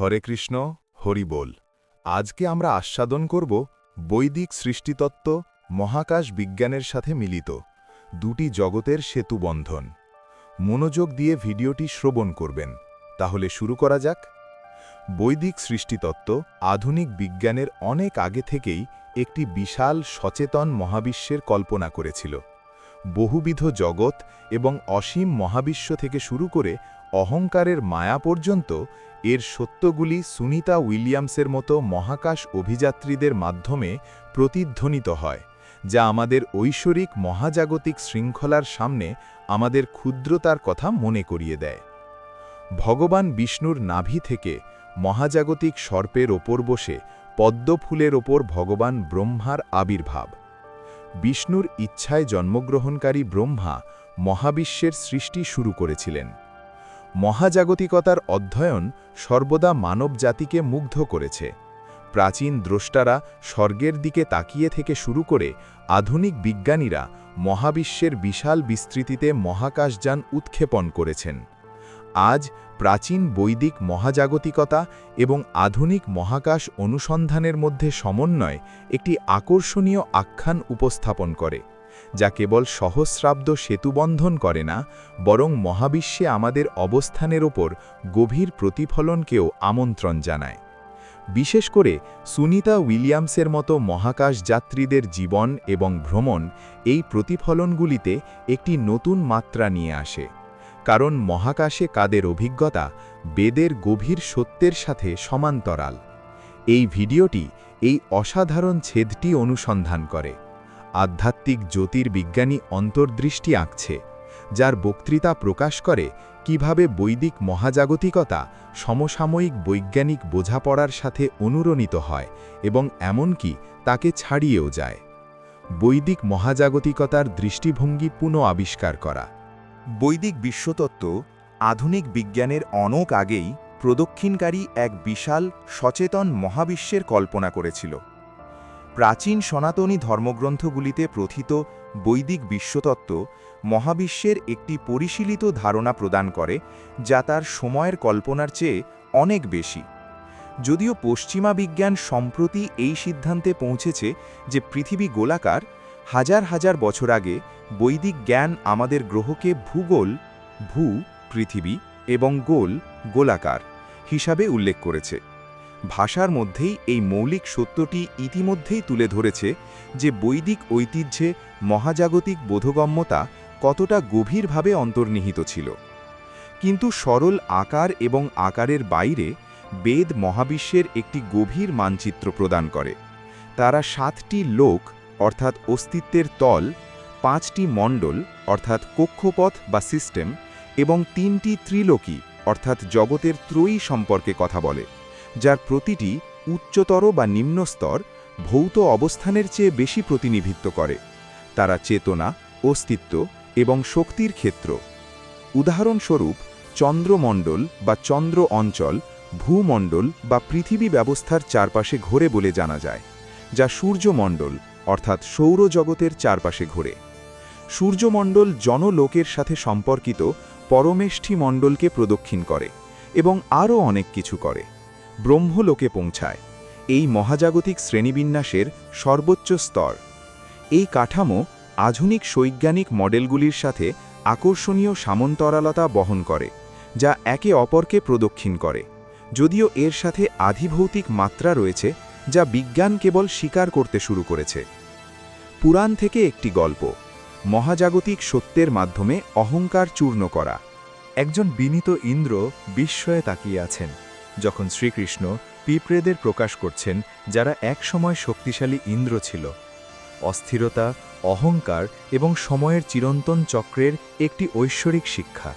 হরে কৃষ্ণ, হরি বল। আজকে আমরা আস্বাদন করব বৈদিক সৃষ্টিতত্ত্ব, মহাকাশ বিজ্ঞানের সাথে মিলিত, দুটি জগতের সেতুবন্ধন মনোযোগ দিয়ে ভিডিওটি শ্রবণ করবেন। তাহলে শুরু করা যাক। বৈদিক সৃষ্টিতত্ত্ব আধুনিক বিজ্ঞানের অনেক আগে থেকেই একটি বিশাল সচেতন মহাবিশ্বের কল্পনা করেছিল। বহুবিধ জগৎ এবং অসীম মহাবিশ্ব থেকে শুরু করে অহংকারের মায়া পর্যন্ত এর সত্যগুলি সুনিতা উইলিয়ামসের মতো মহাকাশ অভিযাত্রীদের মাধ্যমে প্রতিধ্বনিত হয়, যা আমাদের ঐশ্বরিক মহাজাগতিক শৃঙ্খলার সামনে আমাদের ক্ষুদ্রতার কথা মনে করিয়ে দেয়। ভগবান বিষ্ণুর নাভি থেকে মহাজাগতিক সর্পের ওপর বসে পদ্মফুলের ওপর ভগবান ব্রহ্মার আবির্ভাব। বিষ্ণুর ইচ্ছায় জন্মগ্রহণকারী ব্রহ্মা মহাবিশ্বের সৃষ্টি শুরু করেছিলেন। মহাজাগতিকতার অধ্যয়ন সর্বদা মানব জাতিকে মুগ্ধ করেছে। প্রাচীন দ্রষ্টারা স্বর্গের দিকে তাকিয়ে থেকে শুরু করে আধুনিক বিজ্ঞানীরা মহাবিশ্বের বিশাল বিস্তৃতিতে মহাকাশযান উৎক্ষেপণ করেছেন। আজ প্রাচীন বৈদিক মহাজাগতিকতা এবং আধুনিক মহাকাশ অনুসন্ধানের মধ্যে সমন্বয় একটি আকর্ষণীয় আখ্যান উপস্থাপন করে, যা কেবল সহস্রাব্দ সেতুবন্ধন করে না, বরং মহাবিশ্বে আমাদের অবস্থানের ওপর গভীর প্রতিফলনকেও আমন্ত্রণ জানায়। বিশেষ করে সুনিতা উইলিয়ামসের মতো মহাকাশ যাত্রীদের জীবন এবং ভ্রমণ এই প্রতিফলনগুলিতে একটি নতুন মাত্রা নিয়ে আসে। কারণ মহাকাশে কাদের অভিজ্ঞতা, বেদের গভীর সত্যের সাথে সমান্তরাল। এই ভিডিওটি এই অসাধারণ ছেদটি অনুসন্ধান করে। আধ্যাত্মিক জ্যোতির্বিজ্ঞানী অন্তর্দৃষ্টি আঁকছে, যার বক্তৃতা প্রকাশ করে কীভাবে বৈদিক মহাজাগতিকতা, সমসাময়িক বৈজ্ঞানিক বোঝাপড়ার সাথে অনুরণিত হয় এবং এমনকি তাকে ছাড়িয়েও যায়। বৈদিক মহাজাগতিকতার দৃষ্টিভঙ্গি পুনঃ আবিষ্কার করা। বৈদিক বিশ্বতত্ত্ব আধুনিক বিজ্ঞানের অনেক আগেই প্রদক্ষিণকারী এক বিশাল সচেতন মহাবিশ্বের কল্পনা করেছিল। প্রাচীন সনাতনী ধর্মগ্রন্থগুলিতে প্রথিত বৈদিক বিশ্বতত্ত্ব মহাবিশ্বের একটি পরিশীলিত ধারণা প্রদান করে, যা তার সময়ের কল্পনার চেয়ে অনেক বেশি। যদিও পশ্চিমা বিজ্ঞান সম্প্রতি এই সিদ্ধান্তে পৌঁছেছে যে পৃথিবী গোলাকার হাজার হাজার বছর আগে বৈদিক জ্ঞান আমাদের গ্রহকে ভূগোল, ভূ, পৃথিবী এবং গোল, গোলাকার হিসাবে উল্লেখ করেছে। ভাষার মধ্যেই এই মৌলিক সত্যটি ইতিমধ্যেই তুলে ধরেছে যে বৈদিক ঐতিহ্যে মহাজাগতিক বোধগম্যতা কতটা গভীরভাবে অন্তর্নিহিত ছিল। কিন্তু সরল আকার এবং আকারের বাইরে বেদ মহাবিশ্বের একটি গভীর মানচিত্র প্রদান করে। তারা সাতটি লোক অর্থাৎ অস্তিত্বের তল, পাঁচটি মণ্ডল, অর্থাৎ কক্ষপথ বা সিস্টেম, এবং তিনটি ত্রিলোকী, অর্থাৎ জগতের ত্রয়ী সম্পর্কে কথা বলে, যার প্রতিটি উচ্চতর বা নিম্নস্তর ভৌত অবস্থানের চেয়ে বেশি প্রতিনিধিত্ব করে। তারা চেতনা, অস্তিত্ব এবং শক্তির ক্ষেত্র। উদাহরণস্বরূপ, চন্দ্রমণ্ডল বা চন্দ্র অঞ্চল ভূমণ্ডল বা পৃথিবী ব্যবস্থার চারপাশে ঘোরে বলে জানা যায়, যা সূর্যমণ্ডল। অর্থাৎ সৌরজগতের চারপাশে ঘোরে। সূর্যমণ্ডল জনলোকের সাথে সম্পর্কিত পরমেষ্ঠী মণ্ডলকে প্রদক্ষিণ করে এবং আরও অনেক কিছু করে। ব্রহ্মলোকে পৌঁছায়। এই মহাজাগতিক শ্রেণীবিন্যাসের সর্বোচ্চ স্তর। এই কাঠামো আধুনিক বৈজ্ঞানিক মডেলগুলির সাথে আকর্ষণীয় সামন্তরালতা বহন করে, যা একে অপরকে প্রদক্ষিণ করে। যদিও এর সাথে আধিভৌতিক মাত্রা রয়েছে যা বিজ্ঞান কেবল স্বীকার করতে শুরু করেছে। পুরাণ থেকে একটি গল্প, মহাজাগতিক সত্যের মাধ্যমে অহংকার চূর্ণ করা। একজন বিনীত ইন্দ্র বিস্ময়ে তাকিয়ে আছেন, যখন শ্রীকৃষ্ণ পিঁপড়েদের প্রকাশ করছেন যারা একসময় শক্তিশালী ইন্দ্র ছিল। অস্থিরতা, অহংকার এবং সময়ের চিরন্তন চক্রের একটি ঐশ্বরিক শিক্ষা।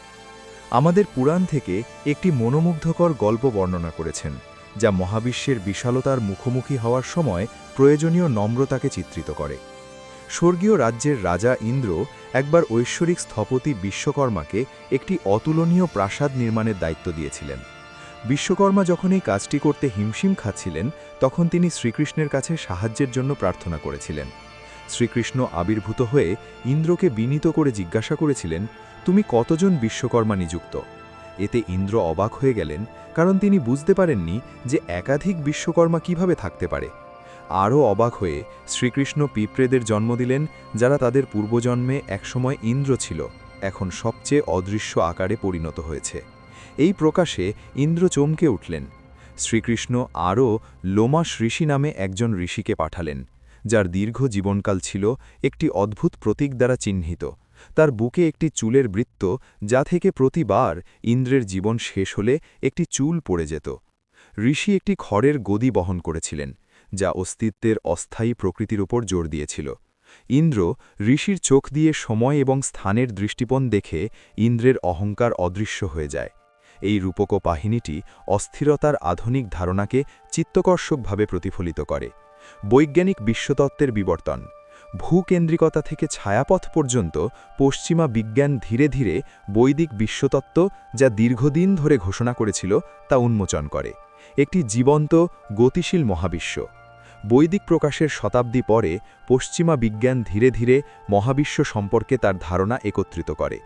আমাদের পুরাণ থেকে একটি মনোমুগ্ধকর গল্প বর্ণনা করেছেন। যা মহাবিশ্বের বিশালতার মুখোমুখি হওয়ার সময় প্রয়োজনীয় নম্রতাকে চিত্রিত করে। স্বর্গীয় রাজ্যের রাজা ইন্দ্র একবার ঐশ্বরিক স্থপতি বিশ্বকর্মাকে একটি অতুলনীয় প্রাসাদ নির্মাণের দায়িত্ব দিয়েছিলেন। বিশ্বকর্মা যখন এই কাজটি করতে হিমশিম খাচ্ছিলেন, তখন তিনি শ্রীকৃষ্ণের কাছে সাহায্যের জন্য প্রার্থনা করেছিলেন। শ্রীকৃষ্ণ আবির্ভূত হয়ে ইন্দ্রকে বিনীত করে জিজ্ঞাসা করেছিলেন, তুমি কতজন বিশ্বকর্মা নিযুক্ত? এতে ইন্দ্র অবাক হয়ে গেলেন কারণ তিনি বুঝতে পারেননি যে একাধিক বিশ্বকর্মা কীভাবে থাকতে পারে। আরও অবাক হয়ে শ্রীকৃষ্ণ পিঁপড়েদের জন্ম দিলেন, যারা তাদের পূর্বজন্মে একসময় ইন্দ্র ছিল, এখন সবচেয়ে অদৃশ্য আকারে পরিণত হয়েছে। এই প্রকাশে ইন্দ্র চমকে উঠলেন। শ্রীকৃষ্ণ আরও লোমাস ঋষি নামে একজন ঋষিকে পাঠালেন, যার দীর্ঘ জীবনকাল ছিল একটি অদ্ভুত প্রতীক দ্বারা চিহ্নিত। তার বুকে একটি চুলের বৃত্ত, যা থেকে প্রতিবার ইন্দ্রের জীবন শেষ হলে একটি চুল পড়ে যেত। ঋষি একটি খড়ের গদি বহন করেছিলেন, যা অস্তিত্বের অস্থায়ী প্রকৃতির উপর জোর দিয়েছিল। ইন্দ্র ঋষির চোখ দিয়ে সময় এবং স্থানের দৃষ্টিপণ দেখে ইন্দ্রের অহংকার অদৃশ্য হয়ে যায়। এই রূপক বাহিনীটি অস্থিরতার আধুনিক ধারণাকে চিত্তকর্ষকভাবে প্রতিফলিত করে। বৈজ্ঞানিক বিশ্বতত্ত্বের বিবর্তন। ভূকেন্দ্রিকতা থেকে ছায়াপথ পর্যন্ত পশ্চিমা বিজ্ঞান ধীরে ধীরে বৈদিক বিশ্বতত্ত্ব যা দীর্ঘদিন ধরে ঘোষণা করেছিল তা উন্মোচন করে। একটি জীবন্ত, গতিশীল মহাবিশ্ব। বৈদিক প্রকাশের শতাব্দী পরে পশ্চিমা বিজ্ঞান ধীরে ধীরে মহাবিশ্ব সম্পর্কে তার ধারণা একত্রিত করে।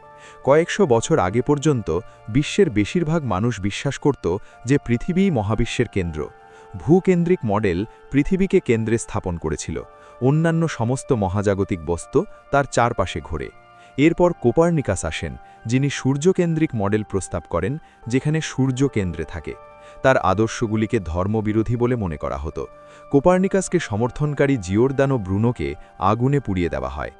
কয়েকশো বছর আগে পর্যন্ত বিশ্বের বেশিরভাগ মানুষ বিশ্বাস করত যে পৃথিবীই মহাবিশ্বের কেন্দ্র। ভূকেন্দ্রিক মডেল পৃথিবীকে কেন্দ্রে স্থাপন করেছিল। অন্যান্য সমস্ত মহাজাগতিক বস্তু তার চারপাশে ঘোরে। এরপর কোপার্নিকাস আসেন, যিনি সূর্যকেন্দ্রিক মডেল প্রস্তাব করেন, যেখানে সূর্য কেন্দ্রে থাকে। তার আদর্শগুলিকে ধর্মবিরোধী বলে মনে করা হতো। কোপার্নিকাসকে সমর্থনকারী জিওরদানো ব্রুনোকে আগুনে পুড়িয়ে দেওয়া হয়।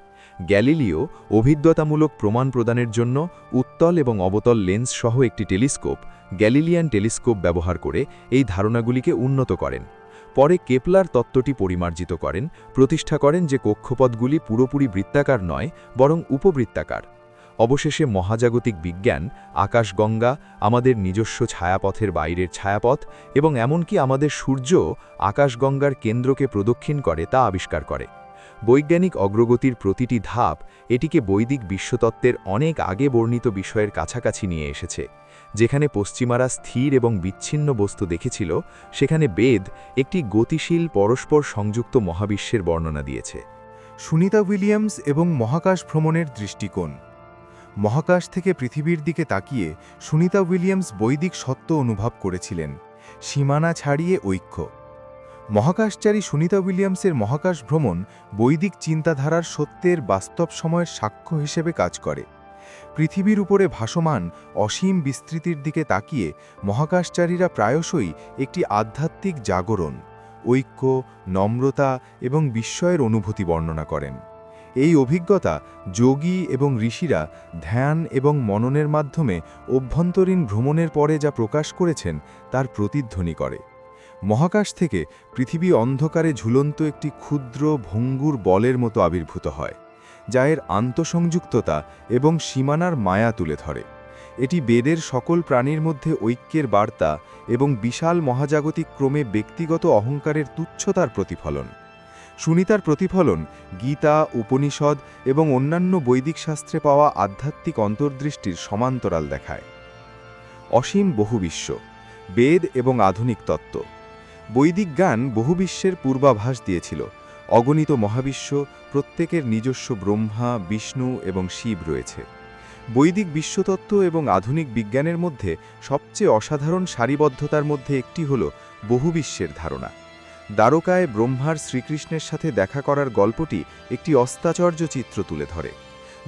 গ্যালিলিও অভিজ্ঞতামূলক প্রমাণ প্রদানের জন্য উত্তল এবং অবতল লেন্স সহ একটি টেলিস্কোপ, গ্যালিলিয়ান টেলিস্কোপ ব্যবহার করে এই ধারণাগুলিকে উন্নত করেন। পরে কেপলার তত্ত্বটি পরিমার্জিত করেন, প্রতিষ্ঠা করেন যে কক্ষপথগুলি পুরোপুরি বৃত্তাকার নয়, বরং উপবৃত্তাকার। অবশেষে মহাজাগতিক বিজ্ঞান, আকাশগঙ্গা, আমাদের নিজস্ব ছায়াপথের বাইরের ছায়াপথ এবং এমনকি আমাদের সূর্য আকাশগঙ্গার কেন্দ্রকে প্রদক্ষিণ করে তা আবিষ্কার করে। বৈজ্ঞানিক অগ্রগতির প্রতিটি ধাপ এটিকে বৈদিক বিশ্বতত্ত্বের অনেক আগে বর্ণিত বিষয়ের কাছাকাছি নিয়ে এসেছে। যেখানে পশ্চিমারা স্থির এবং বিচ্ছিন্ন বস্তু দেখেছিল, সেখানে বেদ একটি গতিশীল, পরস্পর সংযুক্ত মহাবিশ্বের বর্ণনা দিয়েছে। সুনিতা উইলিয়ামস এবং মহাকাশ ভ্রমণের দৃষ্টিকোণ। মহাকাশ থেকে পৃথিবীর দিকে তাকিয়ে সুনিতা উইলিয়ামস বৈদিক সত্য অনুভব করেছিলেন। সীমানা ছাড়িয়ে ঐক্য। মহাকাশচারী সুনিতা উইলিয়ামসের মহাকাশ ভ্রমণ বৈদিক চিন্তাধারার সত্যের বাস্তব সময়ের সাক্ষ্য হিসেবে কাজ করে। পৃথিবীর উপরে ভাসমান অসীম বিস্তৃতির দিকে তাকিয়ে মহাকাশচারীরা প্রায়শই একটি আধ্যাত্মিক জাগরণ, ঐক্য, নম্রতা এবং বিস্ময়ের অনুভূতি বর্ণনা করেন। এই অভিজ্ঞতা যোগী এবং ঋষিরা ধ্যান এবং মননের মাধ্যমে অভ্যন্তরীণ ভ্রমণের পরে যা প্রকাশ করেছেন তার প্রতিধ্বনি করে। মহাকাশ থেকে পৃথিবী অন্ধকারে ঝুলন্ত একটি ক্ষুদ্র ভঙ্গুর বলের মতো আবির্ভূত হয়, যা এর আন্তঃসংযুক্ততা এবং সীমানার মায়া তুলে ধরে। এটি বেদের সকল প্রাণীর মধ্যে ঐক্যের বার্তা এবং বিশাল মহাজাগতিক ক্রমে ব্যক্তিগত অহংকারের তুচ্ছতার প্রতিফলন। সুনিতার প্রতিফলন গীতা, উপনিষদ এবং অন্যান্য বৈদিক শাস্ত্রে পাওয়া আধ্যাত্মিক অন্তর্দৃষ্টির সমান্তরাল দেখায়। অসীম বহুবিশ্ব, বেদ এবং আধুনিক তত্ত্ব। বৈদিক জ্ঞান বহুবিশ্বের পূর্বাভাস দিয়েছিল। অগণিত মহাবিশ্ব, প্রত্যেকের নিজস্ব ব্রহ্মা, বিষ্ণু এবং শিব রয়েছে। বৈদিক বিশ্বতত্ত্ব এবং আধুনিক বিজ্ঞানের মধ্যে সবচেয়ে অসাধারণ সারিবদ্ধতার মধ্যে একটি হল বহুবিশ্বের ধারণা। দ্বারকায় ব্রহ্মার শ্রীকৃষ্ণের সাথে দেখা করার গল্পটি একটি অস্তাচর্য চিত্র তুলে ধরে।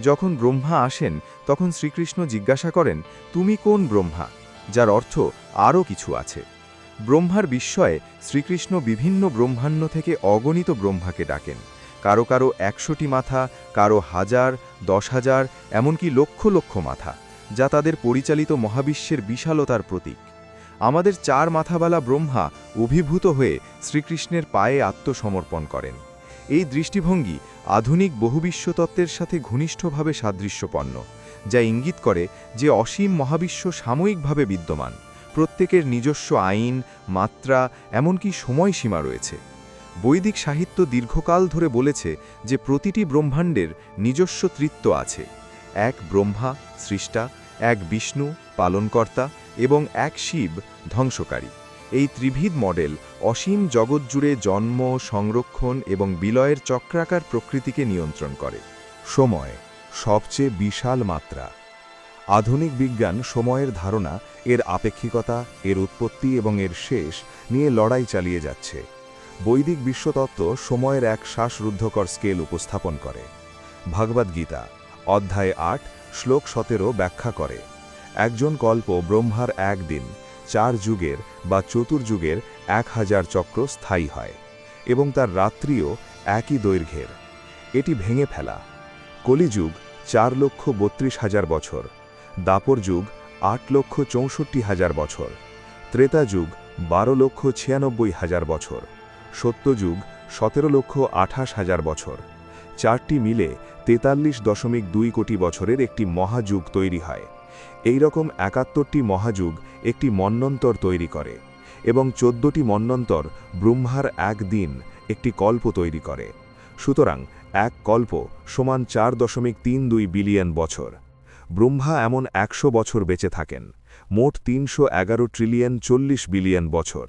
যখন ব্রহ্মা আসেন, তখন শ্রীকৃষ্ণ জিজ্ঞাসা করেন, তুমি কোন ব্রহ্মা? যার অর্থ, আরও কিছু আছে। ব্রহ্মার বিস্ময়ে শ্রীকৃষ্ণ বিভিন্ন ব্রহ্মাণ্ড থেকে অগণিত ব্রহ্মাকে ডাকেন। কারও কারও একশোটি মাথা, কারও হাজার, দশ হাজার, এমনকি লক্ষ লক্ষ মাথা, যা তাদের পরিচালিত মহাবিশ্বের বিশালতার প্রতীক। আমাদের চার মাথাবালা ব্রহ্মা অভিভূত হয়ে শ্রীকৃষ্ণের পায়ে আত্মসমর্পণ করেন। এই দৃষ্টিভঙ্গি আধুনিক বহুবিশ্বতত্ত্বের সাথে ঘনিষ্ঠভাবে সাদৃশ্যপন্ন যা ইঙ্গিত করে যে অসীম মহাবিশ্ব সাময়িকভাবে বিদ্যমান। প্রত্যেকের নিজস্ব আইন, মাত্রা, এমনকি সময়সীমা রয়েছে। বৈদিক সাহিত্য দীর্ঘকাল ধরে বলেছে যে প্রতিটি ব্রহ্মাণ্ডের নিজস্ব তৃত্ব আছে। এক ব্রহ্মা, সৃষ্টা, এক বিষ্ণু, পালনকর্তা এবং এক শিব, ধ্বংসকারী। এই ত্রিভিদ মডেল অসীম জগৎ জুড়ে জন্ম, সংরক্ষণ এবং বিলয়ের চক্রাকার প্রকৃতিকে নিয়ন্ত্রণ করে। সময়, সবচেয়ে বিশাল মাত্রা। আধুনিক বিজ্ঞান সময়ের ধারণা, এর আপেক্ষিকতা, এর উৎপত্তি এবং এর শেষ নিয়ে লড়াই চালিয়ে যাচ্ছে। বৈদিক বিশ্বতত্ত্ব সময়ের এক শ্বাসরুদ্ধকর স্কেল উপস্থাপন করে। ভগবদ্গীতা অধ্যায় আট, শ্লোক সতেরো ব্যাখ্যা করে। একজন কল্প ব্রহ্মার এক দিন চার যুগের বা চতুর্যুগের এক হাজার চক্র স্থায়ী হয় এবং তার রাত্রিও একই দৈর্ঘ্যের। এটি ভেঙে ফেলা। কলিযুগ চার লক্ষ বত্রিশ হাজার বছর। দাপর যুগ আট লক্ষ চৌষট্টি হাজার বছর, ত্রেতা যুগ বারো লক্ষ ছিয়ানব্বই হাজার বছর সত্যযুগ সতেরো লক্ষ আঠাশ হাজার বছর। চারটি মিলে তেতাল্লিশ দশমিক দুই কোটি বছরের একটি মহাযুগ তৈরি হয়। এই রকম একাত্তরটি মহাযুগ একটি মন্বন্তর তৈরি করে এবং চোদ্দটি মন্বন্তর ব্রহ্মার এক দিন একটি কল্প তৈরি করে। সুতরাং এক কল্প সমান চার দশমিক তিন দুই বিলিয়ন বছর। ব্রহ্মা এমন একশো বছর বেঁচে থাকেন, মোট তিনশো এগারো ট্রিলিয়ন চল্লিশ বিলিয়ন বছর।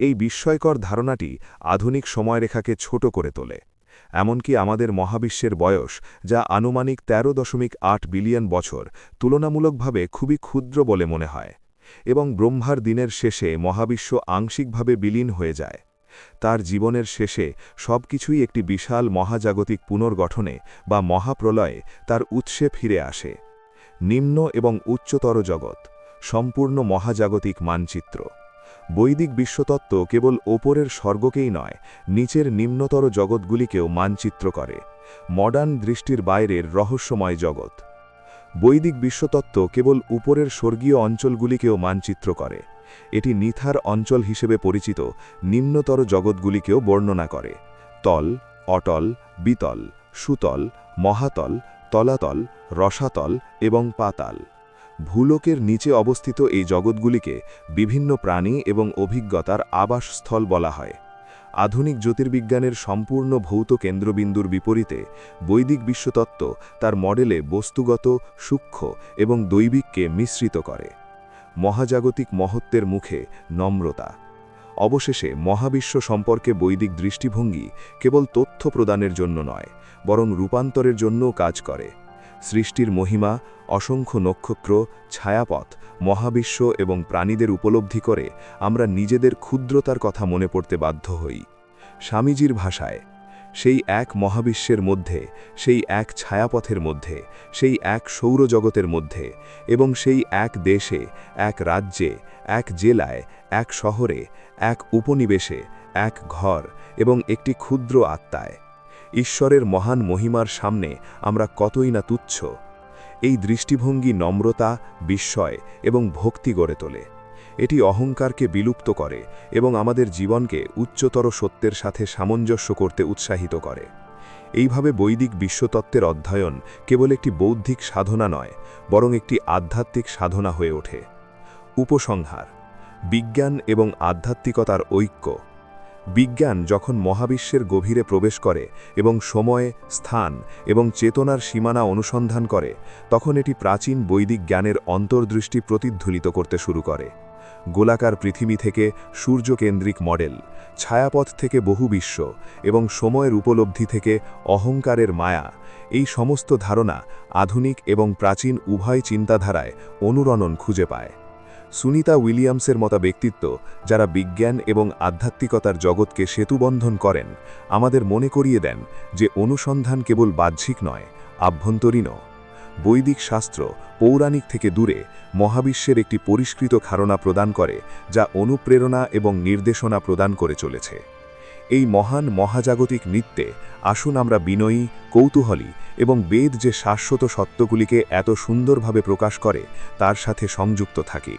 এই বিস্ময়কর ধারণাটি আধুনিক সময়রেখাকে ছোট করে তোলে, এমনকি আমাদের মহাবিশ্বের বয়স, যা আনুমানিক ১৩ দশমিক আট বিলিয়ন বছর, তুলনামূলকভাবে খুবই ক্ষুদ্র বলে মনে হয়, এবং ব্রহ্মার দিনের শেষে মহাবিশ্ব আংশিকভাবে বিলীন হয়ে যায়। তার জীবনের শেষে সবকিছুই একটি বিশাল মহাজাগতিক পুনর্গঠনে বা মহাপ্রলয়ে তার উৎসে ফিরে আসে। নিম্ন এবং উচ্চতর জগৎ, সম্পূর্ণ মহাজাগতিক মানচিত্র। বৈদিক বিশ্বতত্ত্ব কেবল ওপরের স্বর্গকেই নয়, নিচের নিম্নতর জগৎগুলিকেও মানচিত্র করে, মডার্ন দৃষ্টির বাইরের রহস্যময় জগৎ। বৈদিক বিশ্বতত্ত্ব কেবল উপরের স্বর্গীয় অঞ্চলগুলিকেও মানচিত্র করে, এটি নিথার অঞ্চল হিসেবে পরিচিত নিম্নতর জগৎগুলিকেও বর্ণনা করে, তল, অটল, বিতল, সুতল, মহাতল তলাতল, রসাতল এবং পাতাল। ভূলোকের নিচে অবস্থিত এই জগৎগুলিকে বিভিন্ন প্রাণী এবং অভিজ্ঞতার আবাসস্থল বলা হয়। আধুনিক জ্যোতির্বিজ্ঞানের সম্পূর্ণ ভৌত কেন্দ্রবিন্দুর বিপরীতে বৈদিক বিশ্বতত্ত্ব তার মডেলে বস্তুগত, সূক্ষ্ম এবং দৈবিককে মিশ্রিত করে। মহাজাগতিক মহত্বের মুখে নম্রতা। অবশেষে মহাবিশ্ব সম্পর্কে বৈদিক দৃষ্টিভঙ্গি কেবল তথ্য প্রদানের জন্য নয়, বরং রূপান্তরের জন্যও কাজ করে। সৃষ্টির মহিমা, অসংখ্য নক্ষত্র, ছায়াপথ, মহাবিশ্ব এবং প্রাণীদের উপলব্ধি করে আমরা নিজেদের ক্ষুদ্রতার কথা মনে পড়তে বাধ্য হই। স্বামীজির ভাষায় সেই এক মহাবিশ্বের মধ্যে, সেই এক ছায়াপথের মধ্যে, সেই এক সৌরজগতের মধ্যে এবং সেই এক দেশে, এক রাজ্যে, এক জেলায়, এক শহরে, এক উপনিবেশে, এক ঘর এবং একটি ক্ষুদ্র আত্মায়। ঈশ্বরের মহান মহিমার সামনে আমরা কতই না তুচ্ছ। এই দৃষ্টিভঙ্গি নম্রতা, বিস্ময় এবং ভক্তি গড়ে তোলে। এটি অহংকারকে বিলুপ্ত করে এবং আমাদের জীবনকে উচ্চতর সত্যের সাথে সামঞ্জস্য করতে উৎসাহিত করে। এইভাবে বৈদিক বিশ্বতত্ত্বের অধ্যয়ন কেবল একটি বৌদ্ধিক সাধনা নয়, বরং একটি আধ্যাত্মিক সাধনা হয়ে ওঠে। উপসংহার, বিজ্ঞান এবং আধ্যাত্মিকতার ঐক্য। বিজ্ঞান যখন মহাবিশ্বের গভীরে প্রবেশ করে এবং সময়, স্থান এবং চেতনার সীমানা অনুসন্ধান করে, তখন এটি প্রাচীন বৈদিক জ্ঞানের অন্তর্দৃষ্টি প্রতিধ্বনিত করতে শুরু করে। গোলাকার পৃথিবী থেকে সূর্যকেন্দ্রিক মডেল, ছায়াপথ থেকে বহু বিশ্ব এবং সময়ের উপলব্ধি থেকে অহংকারের মায়া। এই সমস্ত ধারণা আধুনিক এবং প্রাচীন উভয় চিন্তাধারায় অনুরণন খুঁজে পায়। সুনিতা উইলিয়ামসের মতো ব্যক্তিত্ব যারা বিজ্ঞান এবং আধ্যাত্মিকতার জগৎকে সেতুবন্ধন করেন, আমাদের মনে করিয়ে দেন যে অনুসন্ধান কেবল বাহ্যিক নয়, আভ্যন্তরীণও। বৈদিক শাস্ত্র পৌরাণিক থেকে দূরে মহাবিশ্বের একটি পরিষ্কৃত ধারণা প্রদান করে, যা অনুপ্রেরণা এবং নির্দেশনা প্রদান করে চলেছে। এই মহান মহাজাগতিক নৃত্যে আসুন আমরা বিনয়ী, কৌতূহলী এবং বেদ যে শাশ্বত সত্যগুলিকে এত সুন্দরভাবে প্রকাশ করে, তার সাথে সংযুক্ত থাকি।